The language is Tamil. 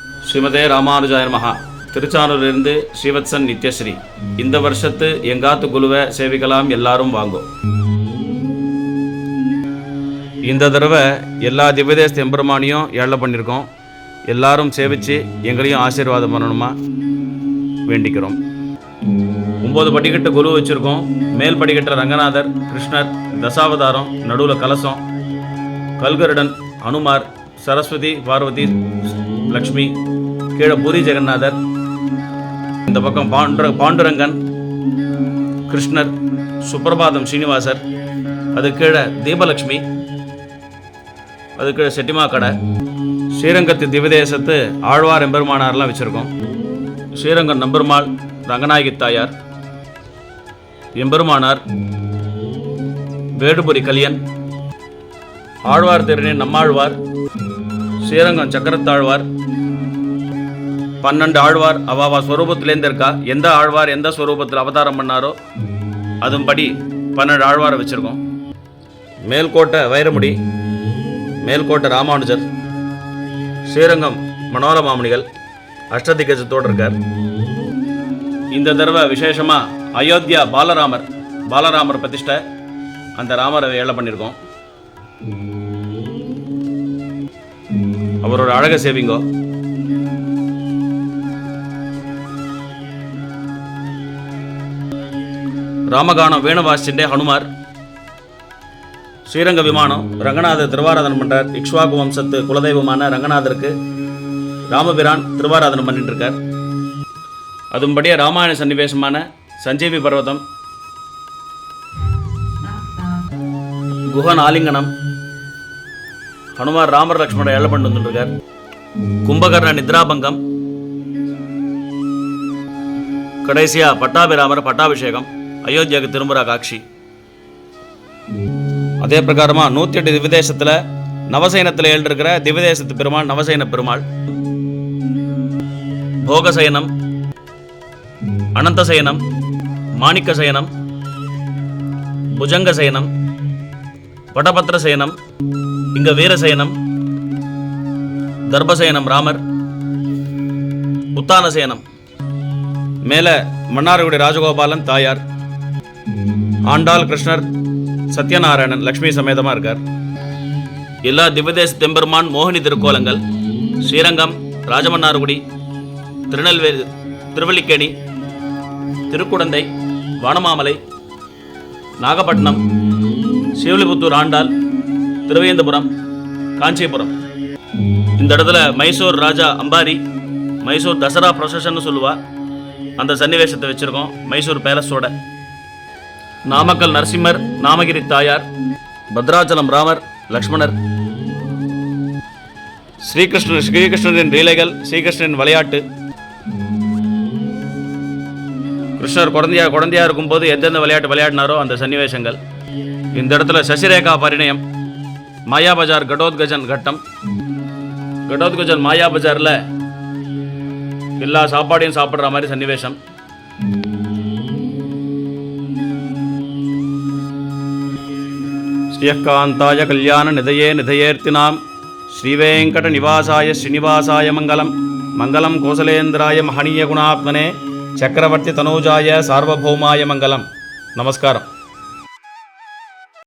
ஸ்ரீமதே ராமானுஜாயர் மகா திருச்சானூரிலிருந்து ஸ்ரீவத்சன் நித்யஸ்ரீ. இந்த வருஷத்து எங்காத்து குழுவை சேவிக்கலாம் எல்லாரும் வாங்கும் இந்த தடவை எல்லா திவ்யதேச எம்பெருமானியும் ஏழை பண்ணியிருக்கோம் எல்லாரும் சேவித்து எங்களையும் ஆசீர்வாதம் பண்ணணுமா? வேண்டிக்கிறோம். ஒம்பது படிக்கட்டு குரு வச்சுருக்கோம். மேல் படிக்கட்டு ரங்கநாதர் கிருஷ்ணர் தசாவதாரம் நடுவில் கலசம் கல்கருடன் அனுமார் சரஸ்வதி பார்வதி லக்ஷ்மி கீழே பூரி ஜெகநாதர் இந்த பக்கம் பாண்டு பாண்டுரங்கன் கிருஷ்ணர் சுப்பிரபாதம் ஸ்ரீனிவாசர் அது கீழே தீபலக்ஷ்மி அது கீழே செட்டிமா கடை. ஸ்ரீரங்கத்து திவதேசத்து ஆழ்வார் எம்பெருமானார்லாம் வச்சுருக்கோம். ஸ்ரீரங்கம் நம்பெருமாள் ரங்கநாயகி தாயார் எம்பெருமானார் வேடுபுரி கலியன் ஆழ்வார் திருநீர் நம்மாழ்வார் ஸ்ரீரங்கம் சக்கரத்தாழ்வார். பன்னெண்டு ஆழ்வார் அவாவா ஸ்வரூபத்திலேருந்து இருக்கா எந்த ஆழ்வார் எந்த ஸ்வரூபத்தில் அவதாரம் பண்ணாரோ அதும்படி பன்னெண்டு ஆழ்வாரை வச்சுருக்கோம். மேல்கோட்டை வைரமுடி மேல்கோட்டை ராமானுஜர் ஸ்ரீரங்கம் மனோரமாமணிகள் அஷ்டதிகஜத்தோடு இருக்கார். இந்த தடவை விசேஷமாக அயோத்தியா பாலராமர் பாலராமர் பிரதிஷ்டை அந்த ராமரை ஏழை பண்ணியிருக்கோம் அவரோட அழகை சேவிங்கோ. ராமகானம் வேணுவாசிண்டே ஹனுமார். ஸ்ரீரங்க விமானம் ரங்கநாதர் திருவாராதனம் பண்றார். இக்ஷ்வாகு வம்சத்து குலதெய்வமான ரங்கநாதருக்கு ராமபிரான் திருவாராதனம் பண்ணிட்டு இருக்கார் அதுபடியே ராமாயண சன்னிவேசமான சஞ்சீவி பர்வதம் குஹன் ஆலிங்கனம் ஹனுமார் ராமர் லக்ஷ்மண ஏழை பண்ணி வந்துருக்கார் கும்பகர்ண நித்ராபங்கம். கடைசியா பட்டாபிராமர் பட்டாபிஷேகம். அயோத்தியாவுக்கு திரும்புறா காட்சி. அதே பிரகாரமா நூத்தி எட்டு திவ்யதேசத்துல நவசயனத்துல எழுந்திருக்கிற திவ்யதேசத்து பெருமாள் நவசைன பெருமாள். போகசயனம் அனந்தசயனம் சயனம் வடபத்திர வடபத்திரசயனம் இங்க வீரசயனம் தர்பசயனம் ராமர் உத்தானசயனம் மேல மன்னார்குடி ராஜகோபாலன் தாயார் ஆண்டாள் கிருஷ்ணர் சத்யநாராயணன் லக்ஷ்மி சமேதமாக இருக்கார். எல்லா திவ்யதேச தெம்பெருமான் மோகினி திருக்கோலங்கள் ஸ்ரீரங்கம் ராஜமன்னார்குடி திருநெல்வேலி திருவல்லிக்கேணி திருக்குடந்தை வானமாமலை நாகப்பட்டினம் சிவலிபுத்தூர் ஆண்டாள் திருவேந்தபுரம் காஞ்சிபுரம். இந்த இடத்துல மைசூர் ராஜா அம்பாரி மைசூர் தசரா ப்ரொசஷன்னு சொல்லுவா. அந்த சன்னிவேசத்தை வச்சுருக்கோம் மைசூர் பேலஸோட. நாமக்கல் நரசிம்மர் நாமகிரி தாயார் பத்ராச்சலம் ராமர் லக்ஷ்மணர். ஸ்ரீகிருஷ்ணர் ஸ்ரீகிருஷ்ணரின் லீலைகள் ஸ்ரீகிருஷ்ணரின் விளையாட்டு. கிருஷ்ணர் குழந்தையா குழந்தையா இருக்கும்போது எந்தெந்த விளையாட்டு விளையாடினாரோ அந்த சன்னிவேசங்கள். இந்த இடத்துல சசிரேகா பரிணயம் மாயா பஜார் கடோத்கஜன் கட்டம். கடோத்கஜன் மாயா பஜாரில் எல்லா சாப்பாடையும் சாப்பிட்ற மாதிரி சன்னிவேஷம் ஸ்ரீயக்காந்தாய கல்யாண நிதையே நிதையேர்த்தினாம். ஸ்ரீவேங்கட நிவாசாய ஸ்ரீனிவாசாய மங்களம். மங்களம் கோசலேந்திராய மகனீய குணாத்மனே. சக்கரவர்த்தி தனோஜாய சார்வபௌமாய மங்களம். நமஸ்காரம்.